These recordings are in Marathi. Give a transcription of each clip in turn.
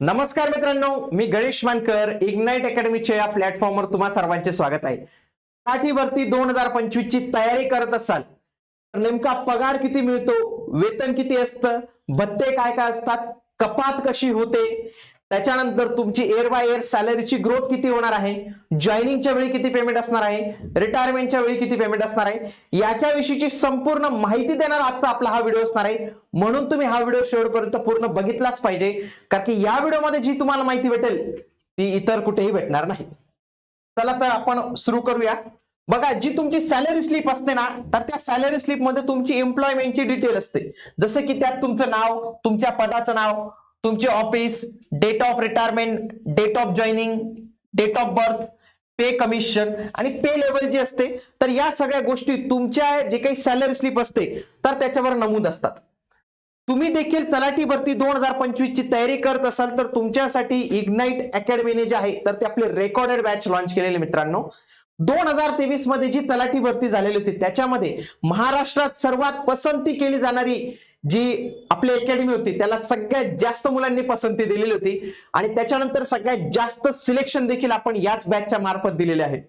नमस्कार मित्रांनो मी गणेश मानकर इग्नाइट अकॅडमीच्या या प्लॅटफॉर्मवर तुम्हा सर्वांचे स्वागत आहे. काठीवरती दोन हजार पंचवीस ची तयारी करत असाल तर नेमका पगार किती मिळतो वेतन किती असतं भत्ते काय काय असतात कपात कशी होते त्याच्यानंतर तुमची एअर बाय एअर सॅलरीची ग्रोथ किती होणार आहे? जॉईनिंगच्या वेळी किती पेमेंट असणार आहे? रिटायरमेंटच्या वेळी किती पेमेंट असणार आहे? याच्याविषयीची संपूर्ण माहिती देणार आजचा आपला हा व्हिडिओ असणार आहे. म्हणून तुम्ही हा व्हिडिओ शेवटपर्यंत पूर्ण बघितलाच पाहिजे. कारण की या व्हिडिओमध्ये जी तुम्हाला माहिती भेटेल ती इतर कुठेही भेटणार नाही. चला तर आपण सुरू करूया. बघा जी तुमची सॅलरी स्लिप असते ना तर त्या सॅलरी स्लिपमध्ये तुमची एम्प्लॉयमेंटची डिटेल असते. जसं की त्यात तुमचं नाव तुमच्या पदाचं नाव तुमचे office date of retirement date of joining date of birth pay commission आणि पे लेवल जी असते तर या सगळ्या गोष्टी तुमच्या जे काही सॅलरी स्लिप असते तर त्याच्यावर नमूद असतात. तुम्ही देखील तलाठी भरती दोन हजार पंचवीस ची तयारी करत असाल तर तुमच्यासाठी इग्नाइट अकॅडमीने जे आहे तर ते आपले रेकॉर्डेड बॅच लॉन्च केलेले मित्रांनो. दोन हजार तेवीसमध्ये जी तलाठी भरती झालेली होती त्याच्यामध्ये महाराष्ट्रात सर्वात पसंती केली जाणारी जी आपली अकॅडमी होती त्याला सगळ्यात जास्त मुलांनी पसंती दिलेली होती. आणि त्याच्यानंतर सगळ्यात जास्त सिलेक्शन देखील आपण याच बॅचच्या मार्फत दिलेले आहे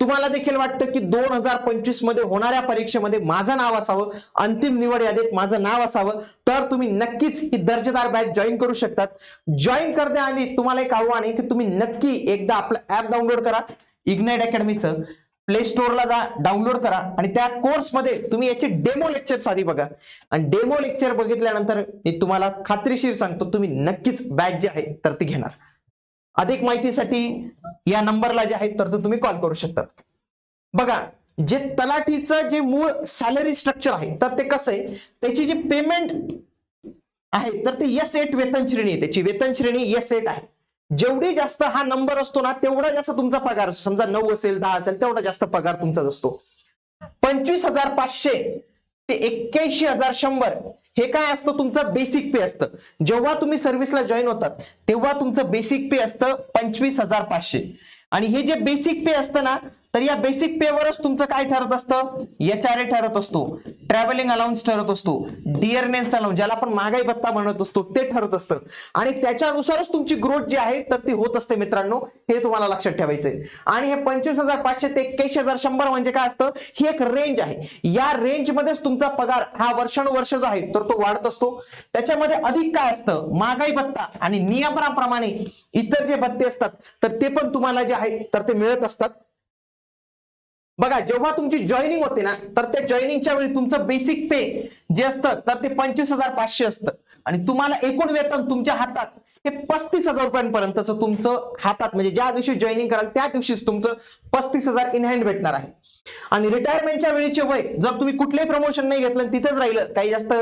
तुम्हाला देखील वाटतं की दोन हजार पंचवीसमध्ये होणाऱ्या परीक्षेमध्ये माझं नाव असावं अंतिम निवड यादीत माझं नाव असावं तर तुम्ही नक्कीच ही दर्जेदार बॅच जॉईन करू शकतात. जॉईन करण्याआधी तुम्हाला एक आव्हान आहे की तुम्ही नक्की एकदा आपलं ऍप डाउनलोड करा. इग्नाइट अकॅडमीचं प्ले स्टोअरला जा डाउनलोड करा आणि त्या कोर्समध्ये तुम्ही याचे डेमो लेक्चर्स आधी बघा. आणि डेमो लेक्चर बघितल्यानंतर मी तुम्हाला खात्रीशीर सांगतो तुम्ही नक्कीच बॅच जी आहे तर ती घेणार. अधिक माहितीसाठी या नंबरला जे आहे तर तो तुम्ही कॉल करू शकतात. बघा जे तलाठीचं जे मूळ सॅलरी स्ट्रक्चर आहे तर ते कसं आहे? त्याची जी पेमेंट आहे तर ते यस एट वेतन श्रेणी आहे. त्याची वेतन श्रेणी यस एट आहे. जेवढी जास्त हा नंबर असतो ना तेवढा जास्त तुमचा पगार असतो समजा नऊ असेल दहा असेल तेवढा जास्त पगार तुमचाच असतो. पंचवीस हजार पाचशे ते एक्क्याऐंशी हजार शंभर हे काय असतं? तुमचं बेसिक पे असतं. जेव्हा तुम्ही सर्व्हिसला जॉईन होतात तेव्हा तुमचं बेसिक पे असतं पंचवीस हजार पाचशे. आणि हे जे बेसिक पे असतं ना तर या बेसिक पेवरच तुमचं काय ठरत असतं? एच आर ए ठरत असतो. ट्रॅव्हलिंग अलाउन्स ठरत असतो. डिअरनेन्स अलाउन्स ज्याला आपण महागाई भत्ता म्हणत असतो ते ठरत असतं. आणि त्याच्यानुसारच तुमची ग्रोथ जी आहे तर ती होत असते मित्रांनो. हे तुम्हाला लक्षात ठेवायचंय. आणि हे पंचवीस हजार पाचशे ते एक्क्याऐंशी हजार शंभर म्हणजे काय असतं? ही एक रेंज आहे. या रेंजमध्येच तुमचा पगार हा वर्षानुवर्ष जो आहे तर तो वाढत असतो. त्याच्यामध्ये अधिक काय असतं? महागाई भत्ता आणि नियमनाप्रमाणे इतर जे भत्ते असतात तर ते पण तुम्हाला जे आहे तर ते मिळत असतात. बघा जेव्हा तुमची जॉईनिंग होते ना तर त्या जॉईनिंगच्या वेळी तुमचं बेसिक पे जे असतं तर ते पंचवीस हजार पाचशे असतं. आणि तुम्हाला एकूण वेतन तुमच्या हातात हे पस्तीस हजार रुपयांपर्यंतच तुमचं हातात म्हणजे ज्या दिवशी जॉईनिंग कराल त्या दिवशीच तुमचं पस्तीस हजार इन हँड भेटणार आहे. आणि रिटायरमेंटच्या वेळीचे वय जर तुम्ही कुठलेही प्रमोशन नाही घेतलं तिथेच राहिलं काही जास्त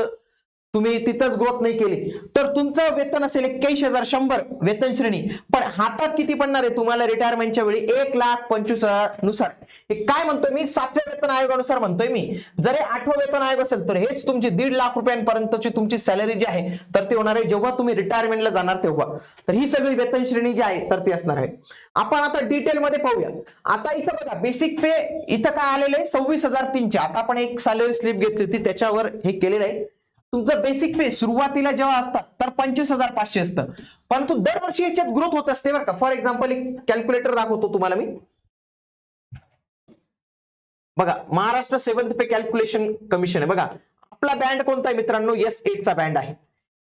तुम्ही तिथंच ग्रोथ नाही केली. तर तुमचं वेतन असेल एक्क्याऐंशी हजार शंभर वेतन श्रेणी. पण हातात किती पडणार आहे तुम्हाला रिटायरमेंटच्या वेळी? एक लाख पंचवीस हजारनुसार. हे काय म्हणतोय मी? सातव्या वेतन आयोगानुसार म्हणतोय मी. जर हे आठवं वेतन आयोग असेल तर हेच तुमची दीड लाख रुपयांपर्यंतची तुमची सॅलरी जी आहे तर ती होणार आहे. जेव्हा तुम्ही रिटायरमेंटला जाणार तेव्हा. तर ही सगळी वेतन श्रेणी जी आहे तर ती असणार आहे. आपण आता डिटेलमध्ये पाहूया. आता इथं बघा बेसिक पे इथं काय आलेलं आहे? सव्वीस हजार तीनशे. आता आपण एक सॅलरी स्लिप घेतली होती त्याच्यावर हे केलेलं आहे. तुमचं बेसिक पे सुरुवातीला जेव्हा असतात तर पंचवीस हजार पाचशे असतं. परंतु दरवर्षी याच्यात ग्रोथ होत असते बरं का. फॉर एक्झाम्पल एक कॅल्क्युलेटर दाखवतो तुम्हाला मी. बघा Maharashtra seventh pay calculation commission आहे. बघा आपला बँड कोणता आहे मित्रांनो? एस चा बँड आहे.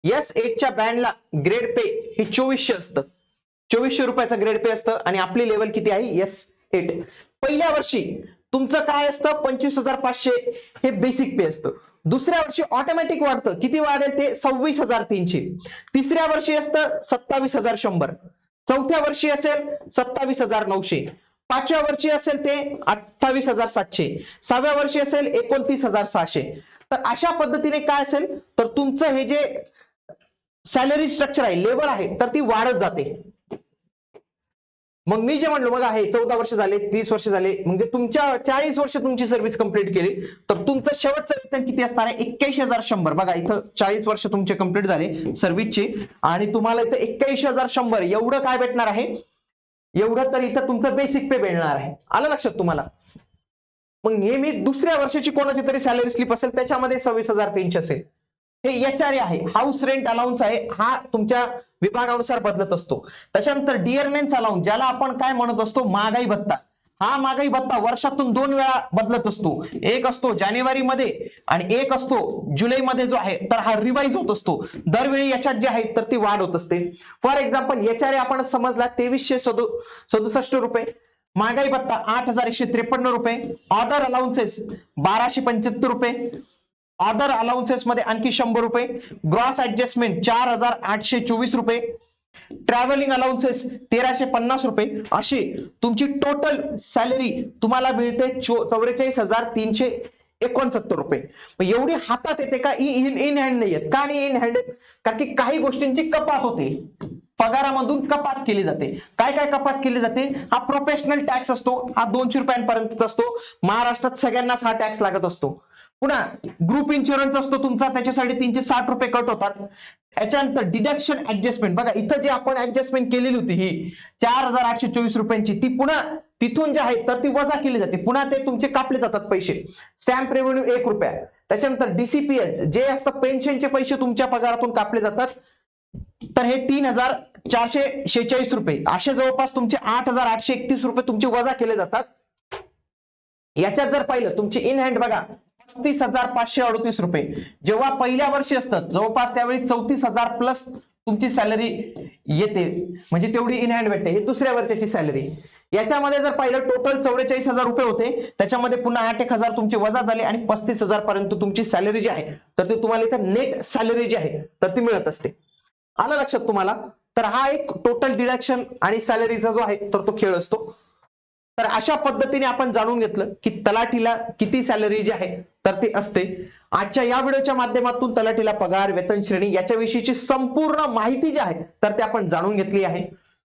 एस एटच्या बँडला ग्रेड पे हे चोवीसशे असतं. चोवीसशे रुपयाचं ग्रेड पे असतं आणि आपली लेवल किती आहे? एस एट पहिल्या वर्षी तुमचं काय असतं? पंचवीस हजार पाचशे हे बेसिक पे असतं. दुसऱ्या वर्षी ऑटोमॅटिक वाढतं. किती वाढेल ते? सव्वीस हजार तीनशे. तिसऱ्या वर्षी असतं सत्तावीस हजार शंभर. चौथ्या वर्षी असेल सत्तावीस हजार नऊशे. पाचव्या वर्षी असेल ते अठ्ठावीस हजार सातशे. सहाव्या वर्षी असेल एकोणतीस हजार सहाशे. तर अशा पद्धतीने काय असेल? तर तुमचं हे जे सॅलरी स्ट्रक्चर आहे लेवल आहे तर ती वाढत जाते. मग मी जे म्हणलो मग आहे चौदा वर्ष झाले तीस वर्ष झाले म्हणजे तुमच्या चाळीस वर्ष तुमची सर्व्हिस कंप्लीट केली तर तुमचं शेवटचं वेतन किती असणार आहे? एक्क्याऐंशी हजार शंभर. बघा इथं चाळीस वर्ष तुमचे कंप्लीट झाले सर्व्हिसचे आणि तुम्हाला इथं एक्क्याऐंशी हजार शंभर. एवढं काय भेटणार आहे? एवढं तर इथं तुमचं बेसिक पे मिळणार आहे. आलं लक्षात तुम्हाला? मग नेहमी दुसऱ्या वर्षाची कोणाची तरी सॅलरी स्लिप असेल त्याच्यामध्ये सव्वीस हजार तीनशे असेल. हे एच आर ए आहे. हाऊस रेंट अलाउन्स आहे. हा तुमच्या विभागानुसार बदलत असतो. त्याच्यानंतर डिअरनेन्स अलाउन्स ज्याला आपण काय म्हणत असतो? महागाई भत्ता. हा महागाई भत्ता वर्षातून दोन वेळा बदलत असतो. एक असतो जानेवारी मध्ये आणि एक असतो जुलै मध्ये जो आहे तर हा रिवाइज होत असतो. दरवेळी याच्यात जे आहे तर ती वाढ होत असते. फॉर एक्झाम्पल याच्याने आपण समजला तेवीसशे सदु सदुसष्ट रुपये. महागाई भत्ता आठ हजार एकशे त्रेपन्न रुपये. ऑदर अलाउन्सेस बाराशे पंच्याहत्तर रुपये. अदर अलाउन्सेस मध्ये आणखी शंभर रुपये. ग्रॉस ऍडजस्टमेंट चार हजार आठशे चोवीस रुपये. ट्रॅव्हलिंग अलाउन्सेस तेराशे पन्नास रुपये. अशी तुमची टोटल सॅलरी तुम्हाला मिळते चौवेचाळीस हजार तीनशे एकोणसत्तर रुपये. एवढी हातात येते का? इन इन हँड नाही आहेत. का नाही इन हँड आहेत? कारण की काही गोष्टींची कपात होते. पगारामधून कपात केली जाते. काय काय कपात केली जाते? हा प्रोफेशनल टॅक्स असतो. हा दोनशे रुपयांपर्यंतचा असतो. महाराष्ट्रात सगळ्यांनाच हा टॅक्स लागत असतो. पुन्हा ग्रुप इन्शुरन्स असतो तुमचा. त्याच्यासाठी तीनशे साठ रुपये कट होतात. याच्यानंतर डिडक्शन ऍडजस्टमेंट बघा इथं जे आपण ऍडजस्टमेंट केलेली होती ही चार हजार आठशे चोवीस रुपयांची ती पुन्हा तिथून जे आहे तर ती वजा केली जाते. पुन्हा ते तुमचे कापले जातात पैसे. स्टॅम्प रेव्हेन्यू एक रुपया. त्याच्यानंतर डीसीपीएच जे असतं पेन्शनचे पैसे तुमच्या पगारातून कापले जातात. तर हे तीन हजार चारशे शेहेचाळीस रुपये. असे जवळपास तुमचे आठ हजार आठशे एकतीस रुपये तुमचे वजा केले जातात. याच्यात जर पाहिलं तुमची इन हँड बघा पस्तीस हजार पाचशे अडतीस रुपये. जेव्हा पहिल्या वर्षी असतात जवळपास त्यावेळी चौतीस हजार प्लस तुमची सॅलरी येते. म्हणजे तेवढी इन हँड भेटते. हे दुसऱ्या वर्षाची सॅलरी याच्यामध्ये जर पाहिलं टोटल चौवेचाळीस हजार रुपये होते. त्याच्यामध्ये पुन्हा आठ एक हजार तुमचे वजा झाले आणि पस्तीस हजार पर्यंत तुमची सॅलरी जी आहे तर ते तुम्हाला इथं नेट सॅलरी जी आहे तर ती मिळत असते. आलं लक्षात तुम्हाला? तर हा एक टोटल डिडक्शन आणि सॅलरीचा जो आहे तर तो खेळ असतो. तर अशा पद्धतीने आपण जाणून घेतलं की तलाठीला किती सॅलरी जी आहे तर ती असते. आजच्या या व्हिडिओच्या माध्यमातून तलाठीला पगार वेतन श्रेणी याच्याविषयीची संपूर्ण माहिती जी आहे तर ते आपण जाणून घेतली आहे.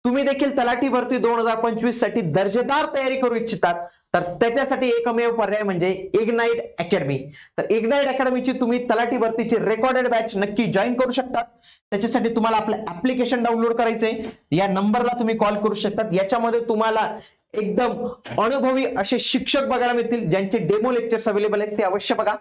तुम्ही देखील तलाठी भरती दोन हजार पंचवीससाठी दर्जेदार तयारी करू इच्छितात तर त्याच्यासाठी एकमेव पर्याय म्हणजे इग्नाइट अकॅडमी तर इग्नाइट अकॅडमीची तुम्ही तलाठी भरतीची रेकॉर्डेड बॅच नक्की जॉईन करू शकतात. त्याच्यासाठी तुम्हाला आपलं ऍप्लिकेशन डाउनलोड करायचंय. या नंबरला तुम्ही कॉल करू शकतात. याच्यामध्ये तुम्हाला एकदम अनुभवी असे शिक्षक बघायला मिळतील ज्यांचे डेमो लेक्चर्स अवेलेबल आहेत ते अवश्य बघा.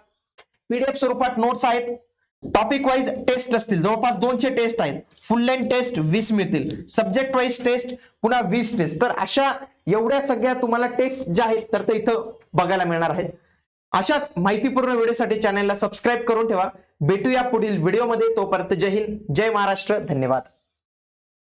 पीडीएफ स्वरूपात नोट्स आहेत. टॉपिक वाईज टेस्ट असतील. जवळपास दोनशे टेस्ट आहेत. फुल लेंथ टेस्ट वीस मिळतील. सब्जेक्ट वाईज टेस्ट पुन्हा वीस टेस्ट तर अशा एवढ्या सगळ्या तुम्हाला टेस्ट ज्या आहेत तर ते इथं बघायला मिळणार आहेत. अशाच माहितीपूर्ण व्हिडिओसाठी चॅनलला सबस्क्राईब करून ठेवा. भेटूया पुढील व्हिडिओमध्ये तोपर्यंत जय हिंद जय महाराष्ट्र. धन्यवाद.